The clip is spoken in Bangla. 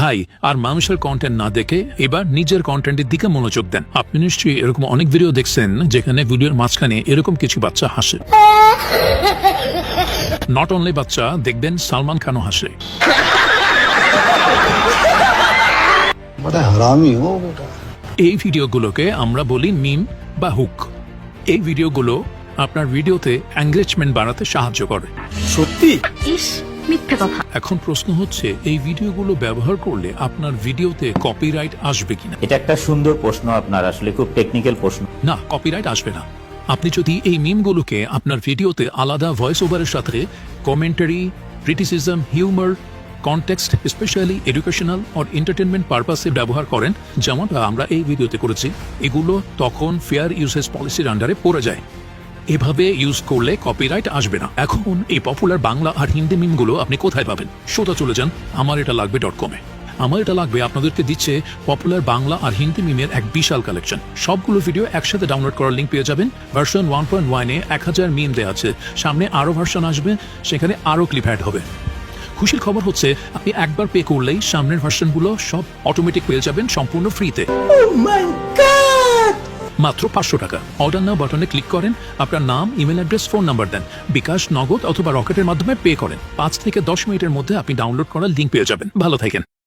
ভাই আর মানুষের কন্টেন্ট না দেখে এবার নিজের কন্টেন্টের দিকে মনোযোগ দেন। আপনি নিশ্চয়ই এরকম অনেক ভিডিও দেখছেন যেখানে ভিডিওর মাঝখানে এরকম কিছু বাচ্চা হাসে। নট অনলি বাচ্চা দেখবেন সালমান খানও হাসে। এই ভিডিওগুলোকে আমরা বলি মিম বা হুক। এই ভিডিওগুলো আপনার ভিডিওতে এঙ্গেজমেন্ট বাড়াতে সাহায্য করে। সত্যি? মিথ্যে কথা। এখন প্রশ্ন হচ্ছে এই ভিডিওগুলো ব্যবহার করলে আপনার ভিডিওতে কপিরাইট আসবে কিনা? এটা একটা সুন্দর প্রশ্ন আপনার আসলে খুব টেকনিক্যাল প্রশ্ন। না কপিরাইট আসবে না। আপনি যদি এই মিমগুলোকে আপনার ভিডিওতে আলাদা ভয়েস ওভারের সাথে commentary criticism humour context specially educational or entertainment পারপাসে ব্যবহার করেন যেমন আমরা এই ভিডিওতে করেছি এগুলো তখন ফেয়ার ইউসেজ পলিসির আন্ডারে পড়ে যায়। এভাবে ইউজ করলে কপিরাইট আসবে না। এখন এই পপুলার বাংলা আর হিন্দি মিমগুলো আপনি কোথায় পাবেন? সোজা চলে যান আমার এটা লাগবে ডট কমে আমার এটা লাগবে আপনাদেরকে দিচ্ছে পপুলার বাংলা আর হিন্দি মিমের এক বিশাল কালেকশন সবগুলো ভিডিও একসাথে ডাউনলোড করার লিঙ্ক পেয়ে যাবেন। ভার্সন ওয়ান পয়েন্ট ওয়ানে এক হাজার মিম দেওয়া আছে। সামনে আরও ভার্সন আসবে, সেখানে আরও ক্লিপ অ্যাড হবে। খুশির খবর হচ্ছে, আপনি একবার পে করলেই সামনের ভার্সনগুলো সব অটোমেটিক পেয়ে যাবেন সম্পূর্ণ ফ্রিতে মাত্র পাঁচশো টাকা। অর্ডার নাও বাটনে ক্লিক করেন, আপনার নাম ইমেল অ্যাড্রেস ফোন নাম্বার দেন। বিকাশ, নগদ অথবা রকেটের মাধ্যমে পে করেন। পাঁচ থেকে দশ মিনিটের মধ্যে আপনি ডাউনলোড করার লিঙ্ক পেয়ে যাবেন। ভালো থাকেন।